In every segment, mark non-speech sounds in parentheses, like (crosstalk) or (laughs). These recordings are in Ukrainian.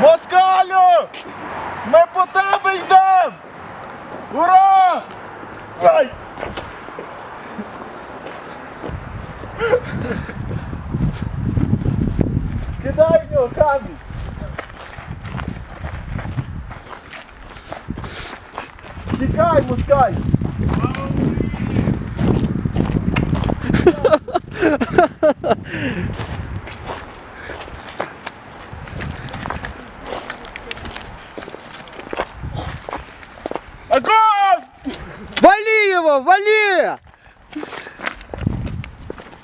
Москалю! Ми по тебе йдемо! Ура! Ай! Кидай в нього камінь! Тікай, москаль! его, вали!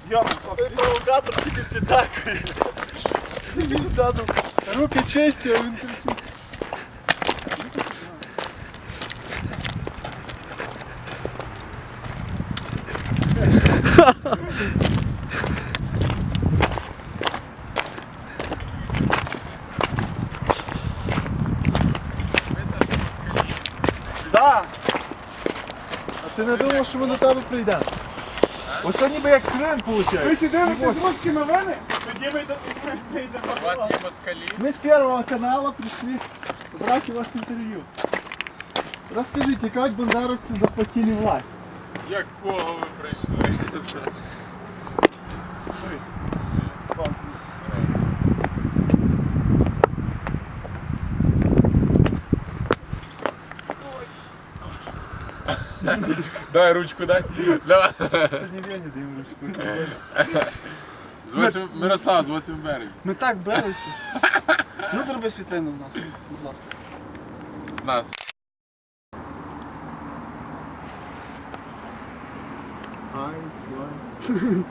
Йома, той провокатор тільки піддакує. Він ззаду руки чисті, а він кричить. Да. Ти не думав, що ми до тебе прийдемо? Оце ніби як Крим виходить. Ви ще дивитесь руські новини? Тоді ми йдемо. У вас є москалі? Мы с первого канала пришли брать у вас интервью. Расскажите, как бандеровцы захватили власть? Якого ви прийшли? (laughs) Давай ручку дай. Давай. Сегодня Вене даем ручку. З 8... Мирослав, з 8 березня. Ми так билися. Ну зроби світлину з нас, будь ласка. З нас. Hi, zwei.